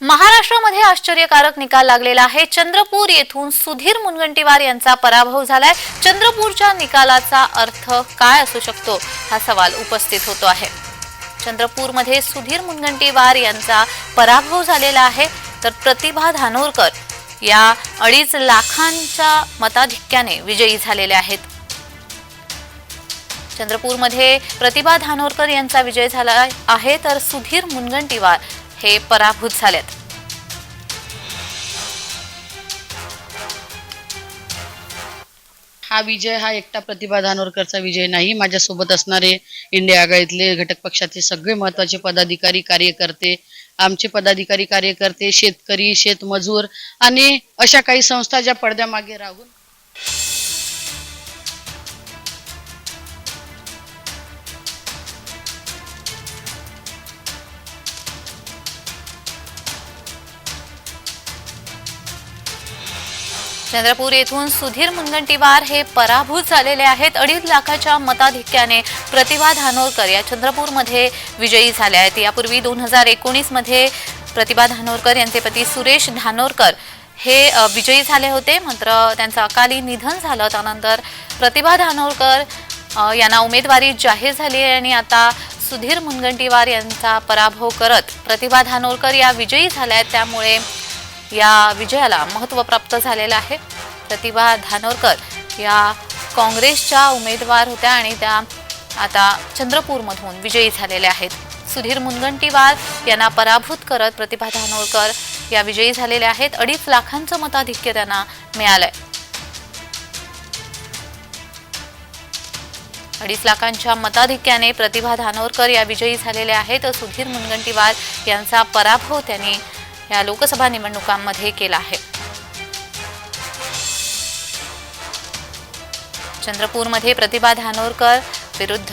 महाराष्ट्रामध्ये आश्चर्यकारक निकाल लागलेला आहे. चंद्रपूर येथून सुधीर मुनगंटीवार यांचा पराभव झालाय. चंद्रपूरच्या निकालाचा अर्थ काय असू शकतो? हा सवाल उपस्थित होतो आहे. चंद्रपूरमध्ये सुधीर मुनगंटीवार यांचा पराभव झालेला आहे. तर प्रतिभा धानोरकर या अडीच लाखांच्या मताधिक्याने विजयी झालेले आहेत. चंद्रपूरमध्ये प्रतिभा धानोरकर यांचा विजय झाला आहे. तर सुधीर मुनगंटीवार हे पराभूत झालेत. हा विजय हा एकटा प्रतिभा धानोरकरचा विजय नाही. माझ्यासोबत असणारे इंडिया आघाडीतले घटक पक्षाचे सगळे महत्त्वाचे पदाधिकारी कार्यकर्ते आमचे पदाधिकारी कार्यकर्ते शेतकरी शेतमजूर आणि अशा काही संस्था ज्या पडद्यामागे राहून चंद्रपूर येथून सुधीर मुनगंटीवार हे पराभूत झालेले आहेत. अडीच लाखाच्या मताधिक्याने प्रतिभा धानोरकर या चंद्रपूरमध्ये विजयी झाल्या आहेत. यापूर्वी दोन हजार एकोणीसमध्ये प्रतिभा धानोरकर यांचे पती सुरेश धानोरकर हे विजयी झाले होते. मात्र त्यांचं अकाली निधन झालं. त्यानंतर प्रतिभा धानोरकर यांना उमेदवारी जाहीर झाली आहे आणि आता सुधीर मुनगंटीवार यांचा पराभव करत प्रतिभा धानोरकर या विजयी झाल्या आहेत. त्यामुळे या विजयाला महत्त्व प्राप्त झालेलं आहे. प्रतिभा धानोरकर या काँग्रेसच्या उमेदवार होत्या आणि त्या आता चंद्रपूरमधून विजयी झालेल्या आहेत. सुधीर मुनगंटीवार यांना पराभूत करत प्रतिभा धानोरकर या विजयी झालेल्या आहेत. अडीच लाखांचं मताधिक्य त्यांना मिळालंय. अडीच लाखांच्या मताधिक्याने प्रतिभा धानोरकर या विजयी झालेल्या आहेत. सुधीर मुनगंटीवार यांचा पराभव त्यांनी या लोकसभा निवडणुकांमध्ये केला आहे. चंद्रपूरमध्ये प्रतिभा धानोरकर विरुद्ध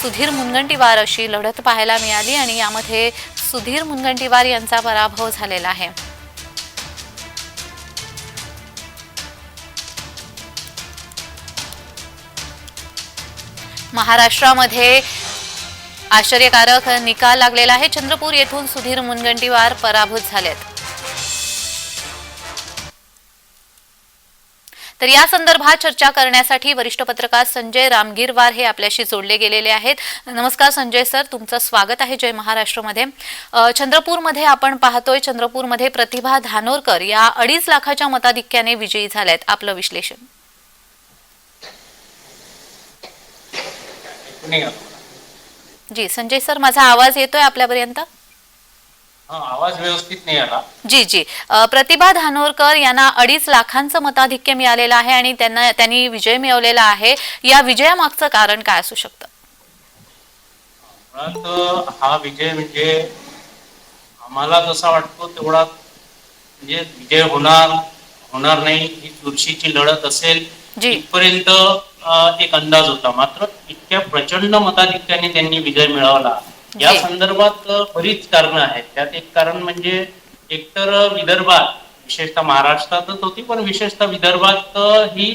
सुधीर मुनगंटीवार अशी लढत पाहायला मिळाली आणि यामध्ये सुधीर मुनगंटीवार यांचा पराभव झालेला आहे. महाराष्ट्रामध्ये आश्चर्यकारक निकाल लागलेला आहे. चंद्रपूर येथून सुधीर मुनगंटीवार पराभूत झालेत. तर या संदर्भात चर्चा करण्यासाठी वरिष्ठ पत्रकार संजय रामगीरवार हे आपल्याशी जोडले गेलेले आहेत. नमस्कार संजय सर तुमचं स्वागत आहे जय महाराष्ट्रमध्ये. चंद्रपूरमध्ये आपण पाहतोय चंद्रपूरमध्ये प्रतिभा धानोरकर या अडीच लाखाच्या मताधिक्याने विजयी झाल्यात. आपलं विश्लेषण. जी संजय सर माझा आवाज येतोय आपल्यापर्यंत? हा आवाज व्यवस्थित नाही आला. जी जी. अ, प्रतिभा धानोरकर यांना अडीच लाखांचं मताधिक्य मिळालेलं आहे आणि त्यांना त्यांनी विजय मिळवलेला आहे. या विजयामागचं कारण काय असू शकतं? मुळात हा विजय म्हणजे आम्हाला जसा वाटतो तेवढा म्हणजे विजय होणार होणार नाही. ही चुरशीची लढत असेल. जी. इथपर्यंत अ, एक अंदाज होता. मात्र इतक्या प्रचंड मताधिक्याने त्यांनी विजय मिळवला. या. संदर्भात बरीच कारणं आहेत. त्यात एक कारण म्हणजे एकतर विदर्भात विशेषतः महाराष्ट्रातच होती पण विशेषतः विदर्भात ही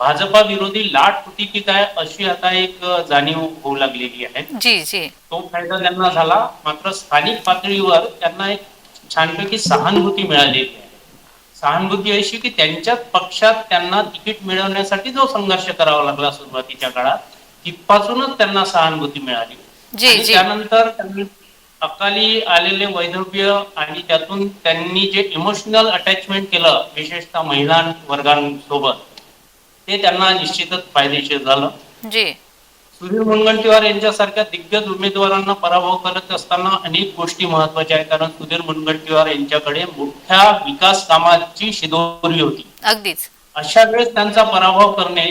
भाजपा विरोधी लाट होती की काय अशी आता एक जाणीव होऊ लागलेली आहे. जी जी. तो फायदा त्यांना झाला. मात्र स्थानिक पातळीवर त्यांना एक छानपैकी सहानुभूती मिळालेली आहे सहानुभूती अशी की त्यांच्याच पक्षात त्यांना तिकीट मिळवण्यासाठी जो संघर्ष करावा लागला सुरुवातीच्या काळात तिथपासूनच त्यांना सहानुभूती मिळाली. त्यानंतर त्यांनी अकाली आलेले वैधव्य आणि त्यातून त्यांनी जे इमोशनल अटॅचमेंट केलं विशेषतः महिला वर्गांसोबत ते त्यांना निश्चितच फायदेशीर झालं. जी. सुधीर मुनगंटीवार यांच्यासारख्या दिग्गज उमेदवारांना पराभव करत असताना अनेक गोष्टी महत्त्वाच्या आहेत. कारण सुधीर मुनगंटीवार यांच्याकडे मोठ्या विकास कामाची शिदोरी होती. अगदीच. अशा वेळेस त्यांचा पराभव करणे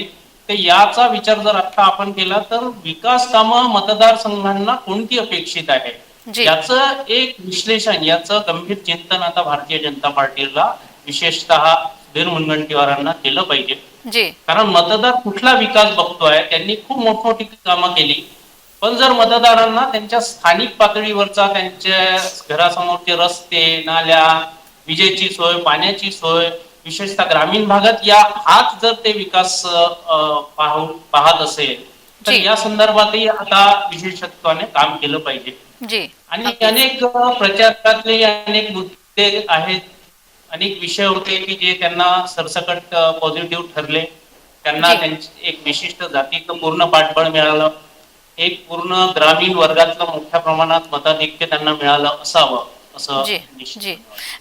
ते याचा विचार जर आता आपण केला तर विकास कामं मतदारसंघांना कोणती अपेक्षित आहे. याचं एक विश्लेषण याचं गंभीर चिंतन आता भारतीय जनता पार्टीला विशेषतः सुधीर मुनगंटीवारांना केलं पाहिजे. जी. कारण मतदार कुठला विकास बघतोय त्यांनी खूप मोठमोठी कामं केली. पण जर मतदारांना त्यांच्या स्थानिक पातळीवरचा त्यांच्या घरासमोरचे रस्ते नाल्या विजेची सोय पाण्याची सोय विशेषतः ग्रामीण भागात या हाच जर ते विकास पाहत असेल तर. या संदर्भातही आता विशेषत्वाने काम केलं पाहिजे. आणि. अनेक प्रचारातले अनेक मुद्दे आहेत अनेक विषय होते की जे त्यांना सरसकट पॉझिटिव्ह ठरले. त्यांना. त्यांची एक विशिष्ट जातीचं पूर्ण पाठबळ मिळालं. एक पूर्ण ग्रामीण वर्गातलं मोठ्या प्रमाणात मताधिक्य त्यांना मिळालं असावं असं जी जी.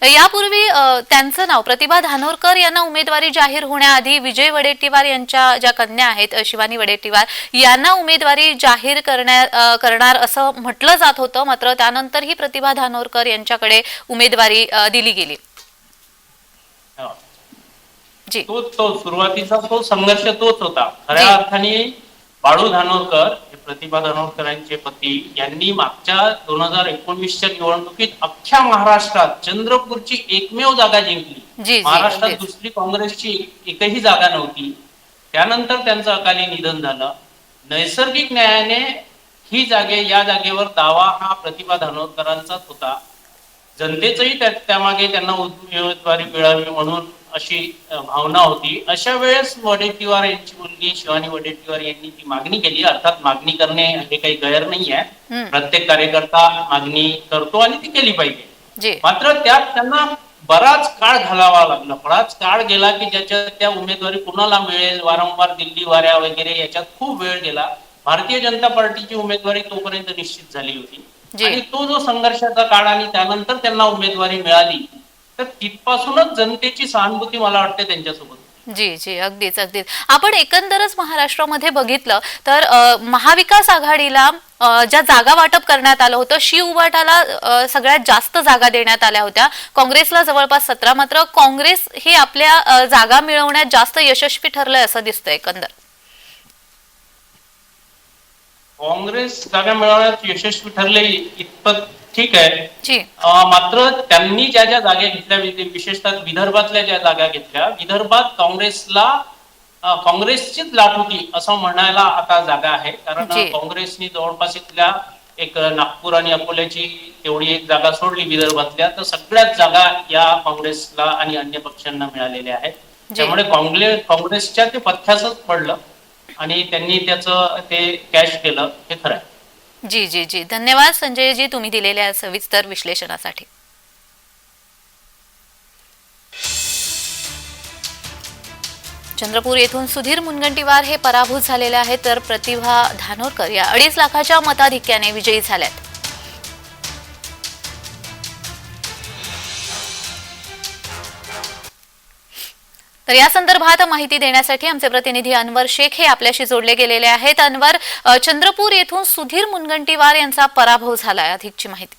यापूर्वी त्यांचं नाव प्रतिभा धानोरकर यांना उमेदवारी जाहीर होण्याआधी विजय वडेट्टीवार यांच्या ज्या कन्या आहेत शिवानी वडेट्टीवार यांना उमेदवारी जाहीर करण्या करणार असं म्हटलं जात होतं. मात्र त्यानंतरही प्रतिभा धानोरकर यांच्याकडे उमेदवारी दिली गेली. तोच तो सुरुवातीचा तो संघर्ष तोच होता. खऱ्या. अर्थाने बाळू धानोरकर हे प्रतिभा धानोरकरांचे पती यांनी मागच्या दोन हजार एकोणवीसच्या निवडणुकीत अख्ख्या महाराष्ट्रात चंद्रपूरची एकमेव जागा जिंकली. महाराष्ट्रात. दुसरी काँग्रेसची एकही जागा नव्हती. त्यानंतर त्यांचं अकाली निधन झालं. नैसर्गिक न्यायाने ही जागे या जागेवर दावा हा प्रतिभा धानोरकरांचाच होता. जनतेचंही त्या त्यामागे त्यांना उमेदवारी मिळावी म्हणून अशी भावना होती. अशा वेळेस वडेट्टीवार यांची मुलगी शिवानी वडेट्टीवार यांनी ती मागणी केली. अर्थात मागणी करणे हे काही गैर नाही आहे. प्रत्येक कार्यकर्ता मागणी करतो आणि ती केली पाहिजे. मात्र त्यात त्यांना बराच काळ घालावा लागला. बराच काळ गेला की ज्याच्यात त्या उमेदवारी कुणाला मिळेल? वारंवार दिल्ली वाऱ्या वगैरे याच्यात खूप वेळ गेला. भारतीय जनता पार्टीची उमेदवारी तोपर्यंत निश्चित झाली होती. आणि तो जो संघर्षाचा काळ आणि त्यानंतर त्यांना उमेदवारी मिळाली तर तिथपासूनच जनतेची सहानुभूती मला वाटते त्यांच्यासोबत. जी जी अगदीच अगदीच. आपण एकंदरच महाराष्ट्रामध्ये बघितलं तर महाविकास आघाडीला ज्या जागा वाटप करण्यात आलं होतं शिव उबाटाला अ, सगळ्यात जास्त जागा देण्यात आल्या होत्या. काँग्रेसला जवळपास सतरा मात्र काँग्रेस हे आपल्या जागा मिळवण्यात जास्त यशस्वी ठरलंय असं दिसतं एकंदर. काँग्रेस जागा मिळवण्यात यशस्वी ठरले इतपत ठीक आहे. मात्र त्यांनी ज्या ज्या जागा घेतल्या विशे- विशेषतः विदर्भातल्या ज्या जागा घेतल्या विदर्भात काँग्रेसला काँग्रेसचीच लाट होती असं म्हणायला आता जागा आहे. कारण. काँग्रेसनी जवळपास इथल्या एक नागपूर आणि अकोल्याची तेवढी एक जागा सोडली विदर्भातल्या. तर सगळ्याच जागा या काँग्रेसला आणि अन्य पक्षांना मिळालेल्या आहेत. त्यामुळे काँग्रेस काँग्रेसच्या ते पथ्यासच पडलं आणि त्यांनी त्याचं ते कॅश केलं. हे खरं आहे. जी जी जी. धन्यवाद संजयजी तुम्ही दिलेल्या सविस्तर विश्लेषणासाठी. चंद्रपूर येथून सुधीर मुनगंटीवार हे पराभूत झालेले आहेत तर प्रतिभा धानोरकर या अडीच लाखाच्या मताधिक्याने विजयी झाल्यात. तर या संदर्भात माहिती देण्यासाठी आमचे प्रतिनिधी अनवर शेख हे आपल्याशी जोडले गेलेले आहेत. अनवर चंद्रपूर येथून सुधीर मुनगंटीवार यांचा पराभव झालाय अधिकची माहिती.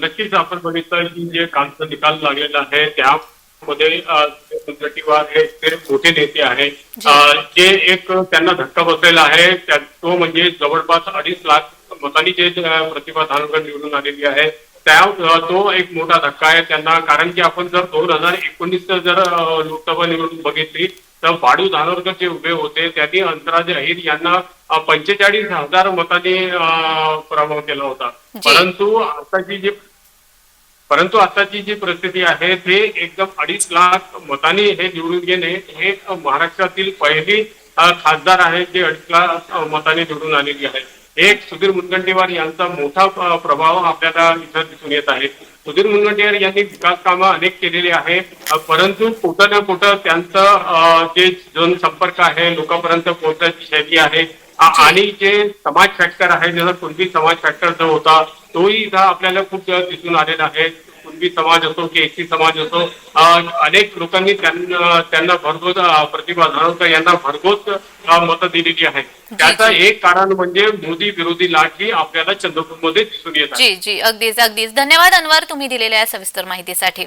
नक्कीच आपण बघितलं की जे कालचा निकाल लागलेला आहे त्यामध्ये मुनगंटीवार हे मोठे नेते आहे. जी. एक त्यांना धक्का बसलेला आहे तो म्हणजे जवळपास अडीच लाख मतांनी जे प्रतिभा धानोरकर निवडून आलेली आहे. त्या तो एक मोठा धक्का आहे त्यांना. कारण की आपण जर दोन हजार एकोणीस जर लोकसभा निवडणूक बघितली तर बाळू धानोरकर जे उभे होते त्यांनी अंतराज अहिर यांना पंचेचाळीस हजार मतांनी पराभव केला होता. परंतु आताची जी परंतु आताची जी परिस्थिती आहे ते एकदम अडीच लाख मतांनी हे निवडून घेणे हे महाराष्ट्रातील पहिली खासदार आहे जे अडीच लाख मतांनी निवडून आलेली आहे एक सुधीर मुनगंटीवार यांचा मोठा प्रभाव आपल्याला इथं दिसून येत आहे. सुधीर मुनगंटीवार यांनी विकास कामं अनेक केलेली आहे परंतु कुठं ना कुठं त्यांचं जे जनसंपर्क आहे लोकांपर्यंत पोहोचण्याची शैली आहे. आणि जे समाज फॅक्टर आहे जसं कोणती समाज फॅक्टर जो होता तोही इथं आपल्याला खूप दिसून आलेला आहे. कुणबी समाज असो की एसटी समाज असो अनेक लोकांनी त्यांना भरघोस प्रतिभा धानोरकर यांना भरघोस मतं दिलेली आहे त्याचं एक कारण म्हणजे मोदी विरोधी लाट ही आपल्याला चंद्रपूरमध्ये दिसून येत जी जी. अगदीच अगदीच. धन्यवाद अनवर तुम्ही दिलेल्या या सविस्तर माहितीसाठी.